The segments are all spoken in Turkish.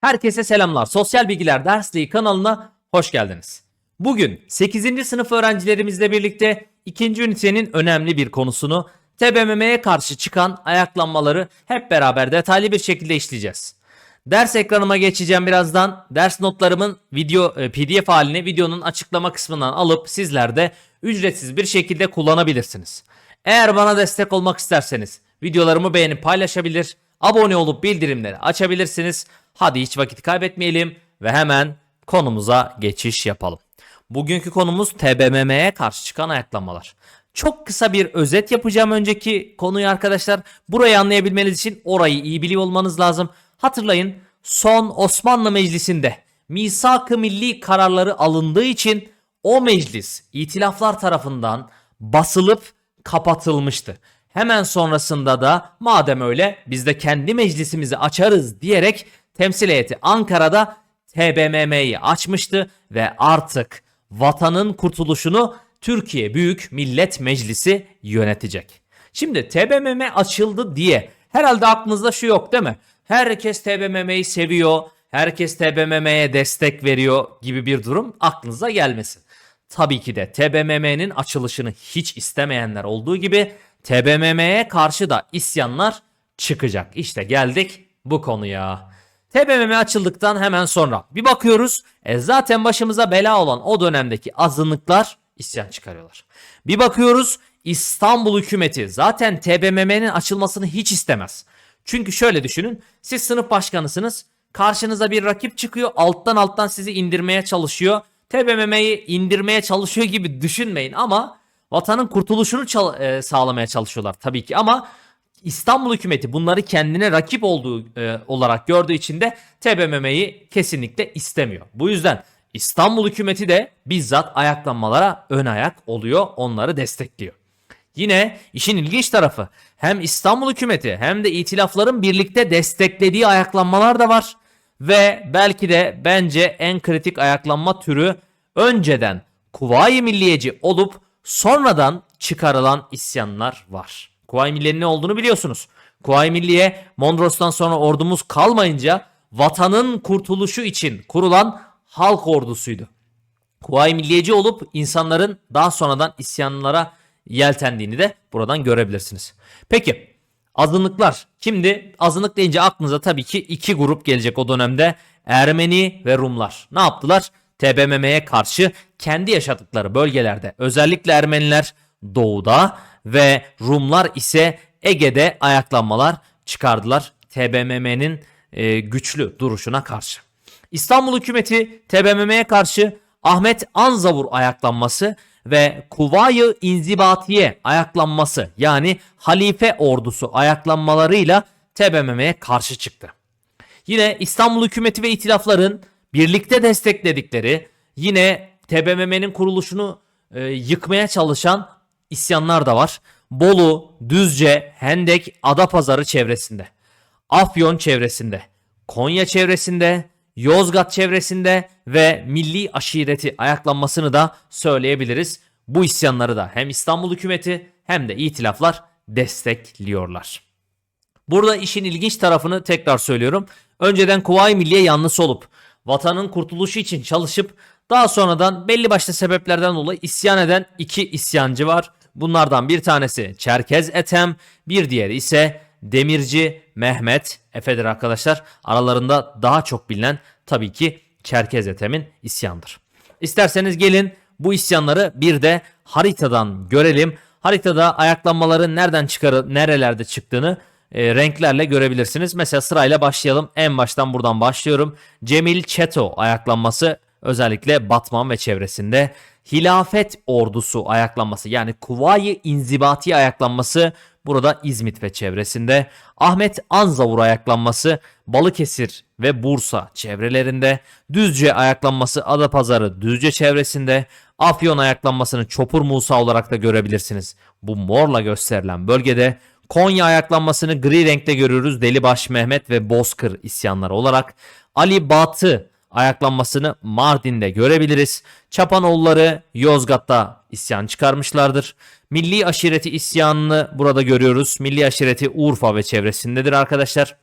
Herkese selamlar. Sosyal Bilgiler Dersliği kanalına hoş geldiniz. Bugün 8. sınıf öğrencilerimizle birlikte ikinci ünitenin önemli bir konusunu TBMM'ye karşı çıkan ayaklanmaları hep beraber detaylı bir şekilde işleyeceğiz. Ders ekranıma geçeceğim birazdan. Ders notlarımın video e, PDF halini videonun açıklama kısmından alıp sizler de ücretsiz bir şekilde kullanabilirsiniz. Eğer bana destek olmak isterseniz videolarımı beğenip paylaşabilir, abone olup bildirimleri açabilirsiniz. Hadi hiç vakit kaybetmeyelim ve hemen konumuza geçiş yapalım. Bugünkü konumuz TBMM'ye karşı çıkan ayaklanmalar. Çok kısa bir özet yapacağım önceki konuyu arkadaşlar. Burayı anlayabilmeniz için orayı iyi biliyor olmanız lazım. Hatırlayın son Osmanlı Meclisi'nde misak-ı milli kararları alındığı için o meclis itilaflar tarafından basılıp kapatılmıştı. Hemen sonrasında da madem öyle biz de kendi meclisimizi açarız diyerek temsil heyeti Ankara'da TBMM'yi açmıştı ve artık vatanın kurtuluşunu Türkiye Büyük Millet Meclisi yönetecek. Şimdi TBMM açıldı diye herhalde aklınızda şu yok değil mi? Herkes TBMM'yi seviyor, herkes TBMM'ye destek veriyor gibi bir durum aklınıza gelmesin. Tabii ki de TBMM'nin açılışını hiç istemeyenler olduğu gibi TBMM'ye karşı da isyanlar çıkacak. İşte geldik bu konuya. TBMM açıldıktan hemen sonra bir bakıyoruz. E zaten başımıza bela olan o dönemdeki azınlıklar isyan çıkarıyorlar. Bir bakıyoruz İstanbul hükümeti zaten TBMM'nin açılmasını hiç istemez. Çünkü şöyle düşünün. Siz sınıf başkanısınız. Karşınıza bir rakip çıkıyor. Alttan alttan sizi indirmeye çalışıyor. TBMM'yi indirmeye çalışıyor gibi düşünmeyin ama vatanın kurtuluşunu çal- e, sağlamaya çalışıyorlar tabii ki ama İstanbul hükümeti bunları kendine rakip olduğu e, olarak gördüğü için de TBMM'yi kesinlikle istemiyor. Bu yüzden İstanbul hükümeti de bizzat ayaklanmalara ön ayak oluyor, onları destekliyor. Yine işin ilginç tarafı hem İstanbul hükümeti hem de itilafların birlikte desteklediği ayaklanmalar da var. Ve belki de bence en kritik ayaklanma türü önceden Kuvayi Milliyeci olup sonradan çıkarılan isyanlar var. Kuvayi Milliye'nin ne olduğunu biliyorsunuz. Kuvayi Milliye Mondros'tan sonra ordumuz kalmayınca vatanın kurtuluşu için kurulan halk ordusuydu. Kuvayi Milliyeci olup insanların daha sonradan isyanlara yeltendiğini de buradan görebilirsiniz. Peki azınlıklar. Şimdi azınlık deyince aklınıza tabii ki iki grup gelecek o dönemde. Ermeni ve Rumlar. Ne yaptılar? TBMM'ye karşı kendi yaşadıkları bölgelerde özellikle Ermeniler doğuda ve Rumlar ise Ege'de ayaklanmalar çıkardılar TBMM'nin e, güçlü duruşuna karşı. İstanbul hükümeti TBMM'ye karşı Ahmet Anzavur ayaklanması ve Kuvayi İnzibatiye ayaklanması yani halife ordusu ayaklanmalarıyla TBMM'ye karşı çıktı. Yine İstanbul hükümeti ve itilafların birlikte destekledikleri yine TBMM'nin kuruluşunu e, yıkmaya çalışan isyanlar da var. Bolu, Düzce, Hendek, Adapazarı çevresinde, Afyon çevresinde, Konya çevresinde, Yozgat çevresinde ve milli aşireti ayaklanmasını da söyleyebiliriz. Bu isyanları da hem İstanbul hükümeti hem de itilaflar destekliyorlar. Burada işin ilginç tarafını tekrar söylüyorum. Önceden Kuvayi Milliye yanlısı olup vatanın kurtuluşu için çalışıp daha sonradan belli başlı sebeplerden dolayı isyan eden iki isyancı var. Bunlardan bir tanesi Çerkez Etem, bir diğeri ise Demirci Mehmet Efe'dir arkadaşlar. Aralarında daha çok bilinen tabii ki Çerkez Ethem'in isyandır. İsterseniz gelin bu isyanları bir de haritadan görelim. Haritada ayaklanmaların nereden çıkarı, nerelerde çıktığını e, renklerle görebilirsiniz. Mesela sırayla başlayalım. En baştan buradan başlıyorum. Cemil Çeto ayaklanması özellikle Batman ve çevresinde. Hilafet ordusu ayaklanması yani Kuvayi İnzibati ayaklanması burada İzmit ve çevresinde. Ahmet Anzavur ayaklanması Balıkesir ve Bursa çevrelerinde. Düzce ayaklanması Adapazarı Düzce çevresinde. Afyon ayaklanmasını Çopur Musa olarak da görebilirsiniz. Bu morla gösterilen bölgede. Konya ayaklanmasını gri renkte görüyoruz. Delibaş Mehmet ve Bozkır isyanları olarak. Ali Batı ayaklanmasını Mardin'de görebiliriz. Çapanoğulları Yozgat'ta isyan çıkarmışlardır. Milli aşireti isyanını burada görüyoruz. Milli aşireti Urfa ve çevresindedir arkadaşlar.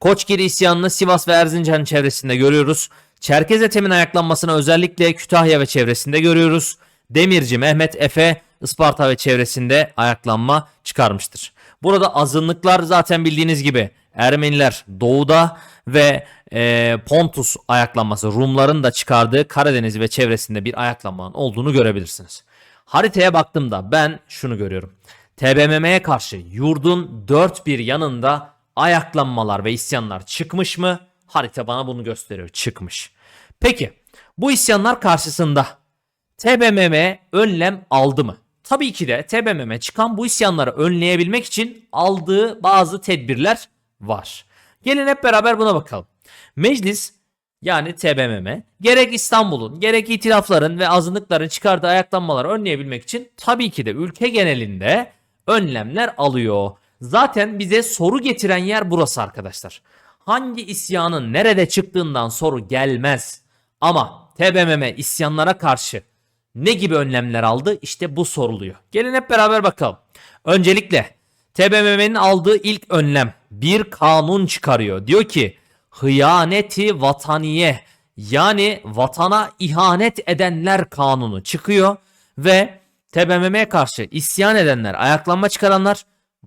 Koçgiri isyanını Sivas ve Erzincan çevresinde görüyoruz. Çerkez etemin ayaklanmasını özellikle Kütahya ve çevresinde görüyoruz. Demirci Mehmet Efe Isparta ve çevresinde ayaklanma çıkarmıştır. Burada azınlıklar zaten bildiğiniz gibi Ermeniler doğuda ve e, Pontus ayaklanması Rumların da çıkardığı Karadeniz ve çevresinde bir ayaklanmanın olduğunu görebilirsiniz. Haritaya baktığımda ben şunu görüyorum. TBMM'ye karşı yurdun dört bir yanında ayaklanmalar ve isyanlar çıkmış mı? Harita bana bunu gösteriyor. Çıkmış. Peki bu isyanlar karşısında TBMM önlem aldı mı? Tabii ki de TBMM çıkan bu isyanları önleyebilmek için aldığı bazı tedbirler var. Gelin hep beraber buna bakalım. Meclis yani TBMM gerek İstanbul'un gerek itilafların ve azınlıkların çıkardığı ayaklanmaları önleyebilmek için tabii ki de ülke genelinde önlemler alıyor. Zaten bize soru getiren yer burası arkadaşlar. Hangi isyanın nerede çıktığından soru gelmez. Ama TBMM isyanlara karşı ne gibi önlemler aldı? İşte bu soruluyor. Gelin hep beraber bakalım. Öncelikle TBMM'nin aldığı ilk önlem bir kanun çıkarıyor. Diyor ki hıyaneti vataniye yani vatana ihanet edenler kanunu çıkıyor ve TBMM'ye karşı isyan edenler, ayaklanma çıkaranlar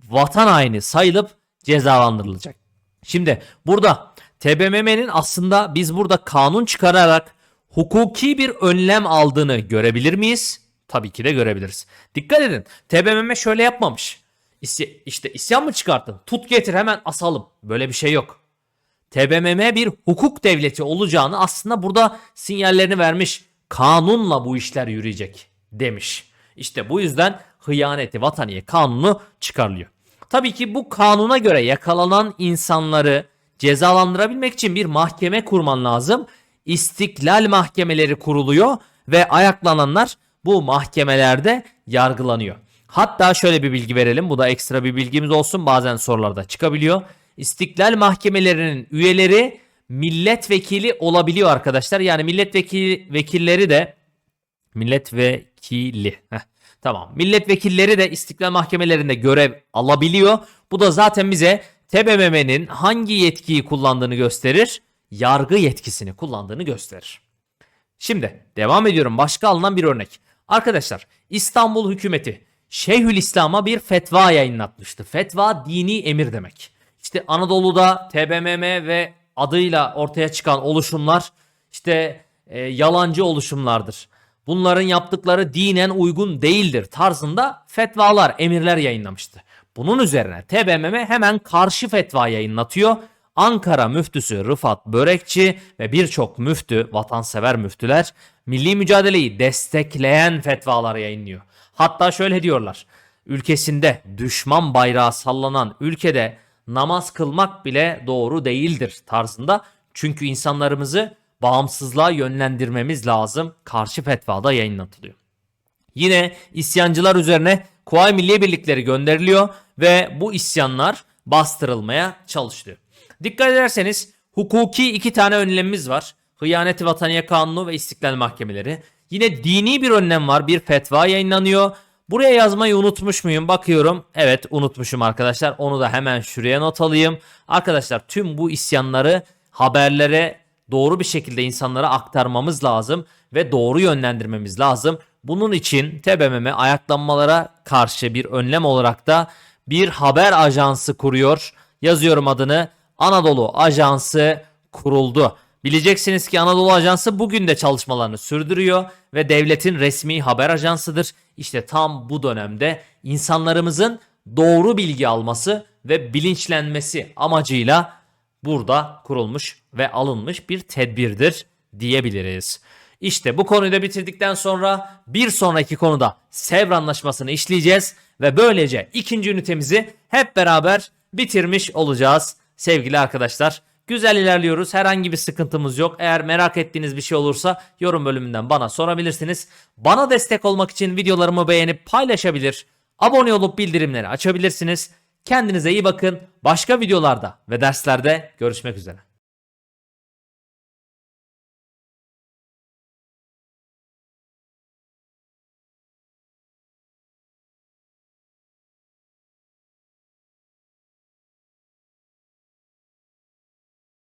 vatan haini sayılıp cezalandırılacak. Şimdi burada TBMM'nin aslında biz burada kanun çıkararak hukuki bir önlem aldığını görebilir miyiz? Tabii ki de görebiliriz. Dikkat edin. TBMM şöyle yapmamış. İsy- işte isyan mı çıkarttın? Tut getir hemen asalım. Böyle bir şey yok. TBMM bir hukuk devleti olacağını aslında burada sinyallerini vermiş. Kanunla bu işler yürüyecek demiş. İşte bu yüzden hıyaneti vataniye kanunu çıkarılıyor. Tabii ki bu kanuna göre yakalanan insanları cezalandırabilmek için bir mahkeme kurman lazım. İstiklal mahkemeleri kuruluyor ve ayaklananlar bu mahkemelerde yargılanıyor. Hatta şöyle bir bilgi verelim. Bu da ekstra bir bilgimiz olsun. Bazen sorularda çıkabiliyor. İstiklal mahkemelerinin üyeleri milletvekili olabiliyor arkadaşlar. Yani milletvekili vekilleri de milletvekili. Heh, tamam. Milletvekilleri de istiklal mahkemelerinde görev alabiliyor. Bu da zaten bize TBMM'nin hangi yetkiyi kullandığını gösterir. Yargı yetkisini kullandığını gösterir. Şimdi devam ediyorum. Başka alınan bir örnek. Arkadaşlar İstanbul hükümeti Şeyhülislam'a bir fetva yayınlatmıştı. Fetva dini emir demek. İşte Anadolu'da TBMM ve adıyla ortaya çıkan oluşumlar işte e, yalancı oluşumlardır. Bunların yaptıkları dinen uygun değildir tarzında fetvalar, emirler yayınlamıştı. Bunun üzerine TBMM hemen karşı fetva yayınlatıyor. Ankara müftüsü Rıfat Börekçi ve birçok müftü, vatansever müftüler milli mücadeleyi destekleyen fetvalar yayınlıyor. Hatta şöyle diyorlar. Ülkesinde düşman bayrağı sallanan ülkede namaz kılmak bile doğru değildir tarzında. Çünkü insanlarımızı bağımsızlığa yönlendirmemiz lazım. Karşı fetvada yayınlatılıyor. Yine isyancılar üzerine Kuvayi Milliye Birlikleri gönderiliyor ve bu isyanlar bastırılmaya çalışılıyor. Dikkat ederseniz hukuki iki tane önlemimiz var. Hıyaneti Vataniye Kanunu ve İstiklal Mahkemeleri. Yine dini bir önlem var. Bir fetva yayınlanıyor. Buraya yazmayı unutmuş muyum? Bakıyorum. Evet unutmuşum arkadaşlar. Onu da hemen şuraya not alayım. Arkadaşlar tüm bu isyanları haberlere doğru bir şekilde insanlara aktarmamız lazım ve doğru yönlendirmemiz lazım. Bunun için TBMM ayaklanmalara karşı bir önlem olarak da bir haber ajansı kuruyor. Yazıyorum adını. Anadolu Ajansı kuruldu. Bileceksiniz ki Anadolu Ajansı bugün de çalışmalarını sürdürüyor ve devletin resmi haber ajansıdır. İşte tam bu dönemde insanlarımızın doğru bilgi alması ve bilinçlenmesi amacıyla burada kurulmuş ve alınmış bir tedbirdir diyebiliriz. İşte bu konuyu da bitirdikten sonra bir sonraki konuda Sevr Anlaşması'nı işleyeceğiz ve böylece ikinci ünitemizi hep beraber bitirmiş olacağız sevgili arkadaşlar. Güzel ilerliyoruz. Herhangi bir sıkıntımız yok. Eğer merak ettiğiniz bir şey olursa yorum bölümünden bana sorabilirsiniz. Bana destek olmak için videolarımı beğenip paylaşabilir, abone olup bildirimleri açabilirsiniz. Kendinize iyi bakın. Başka videolarda ve derslerde görüşmek üzere.